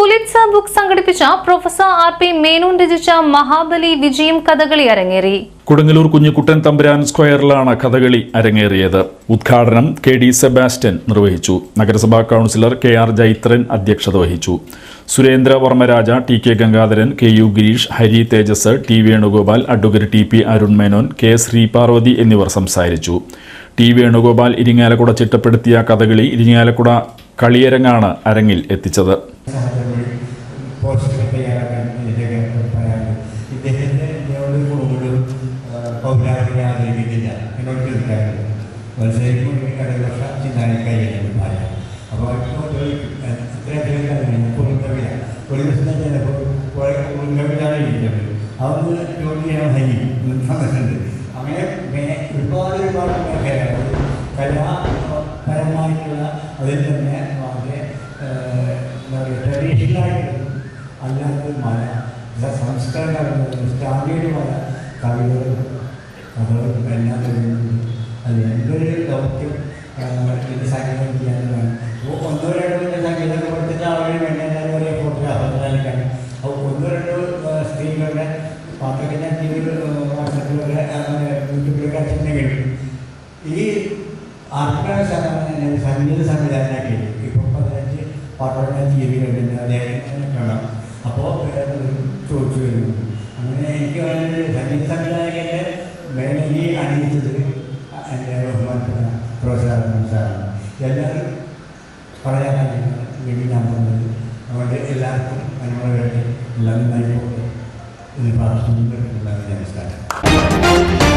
Book സംഘടിപ്പിച്ച professor R P Menon രചിച്ച മഹാബലി വിജയം കഥകളി അരങ്ങേറി. കൊടുങ്ങല്ലൂർ കുഞ്ഞിക്കുട്ടൻ തമ്പുരാൻ സ്ക്വയറിലാണ് കഥകളി അരങ്ങേറിയത്. ഉദ്ഘാടനം കെ ഡി സെബാസ്റ്റ്യൻ നിർവഹിച്ചു. നഗരസഭാ കൗൺസിലർ കെ ആർ ജൈത്രൻ അധ്യക്ഷത വഹിച്ചു. Surendra Varmaraja T K Gangadharan K U Girish Hari Thejas T Venugopal advocate T P Arun Menon K Sreeparvathy എന്നിവർ സംസാരിച്ചു. ടി വേണുഗോപാൽ ഇരിങ്ങാലക്കുട ചിട്ടപ്പെടുത്തിയ കഥകളി ഇരിങ്ങാലക്കുട കളിയരങ്ങാണ് അരങ്ങിൽ എത്തിച്ചത്. പോസ്റ്റർ തയ്യാറാക്കാൻ ഇദ്ദേഹം പറയാറ് ഇദ്ദേഹത്തെ എന്നോട് കൂടുതലും പൗരാണിക ആദരിക്കുന്നില്ല എന്നോട് ചോദിക്കാറുണ്ട് മത്സരിക്കും കടകർഷ ചിന്താനിക്കായിരുന്നു പറയാം അപ്പോൾ ഇത്രയും കാര്യങ്ങൾ കുറുങ്കവില ഒരു ദിവസം ചിലപ്പോൾ കുറുങ്കവിലാണ് ഇരിക്കുന്നത് അതൊന്ന് ജോലി ചെയ്യാൻ ഹരി തന്നിട്ടുണ്ട് അങ്ങനെ ഒരുപാട് ഒരുപാട് മേഖലകൾ കലാപരമായിട്ടുള്ള അതിൽ തന്നെ വളരെ എന്താ പറയുക ട്രഡീഷണലായിട്ടുള്ള അല്ലാതെ മല സ്റ്റാൻഡേർഡ് സ്റ്റാൻഡേർഡുമായ കവികളും കഥകളും എല്ലാം വരുന്നുണ്ട്. അത് എന്തൊരു ദൗത്യം ഇത് സംഗീതം ചെയ്യാനുള്ളതാണ് ഒന്നോ രണ്ടോ പിന്നെ കൊടുത്തിട്ട് പഠിച്ചിട്ട് ആളുകൾ വേണ്ട എല്ലാവരും ഒരേ ഫോട്ടോഗ്രാഫറിനായിരിക്കണം അപ്പോൾ ഒന്നോ രണ്ടോ സ്ത്രീകളുടെ പാത്രത്തിൽ ഞാൻ അങ്ങനെ യൂട്യൂബിലൊക്കെ അച്ഛനെ കേട്ടു ഈ ആർക്കാണ് സംഗീത സംവിധാനമാക്കി ഇപ്പം പതിനഞ്ച് പാട്ടുകൾ ഞാൻ ചെയ്ത് അദ്ദേഹം കാണാം അപ്പോൾ ചോദിച്ചു വരുന്നു അങ്ങനെ എനിക്ക് വേണ്ടത് സംഗീത സംവിധായകന്റെ വേണമെങ്കിൽ അണിയിച്ചത് എന്റെ ബഹുമാനപ്പെട്ട പ്രൊഫസർ സാറാണ്. എല്ലാവരും പറയാനാണ് വേണ്ടി ഞാൻ പറഞ്ഞത് അതുകൊണ്ട് എല്ലാവർക്കും അതിനുള്ള വേണ്ടി എല്ലാം നന്നായി പോകട്ടെ എന്ന് പ്രാർത്ഥിക്കുന്നത് നമസ്കാരം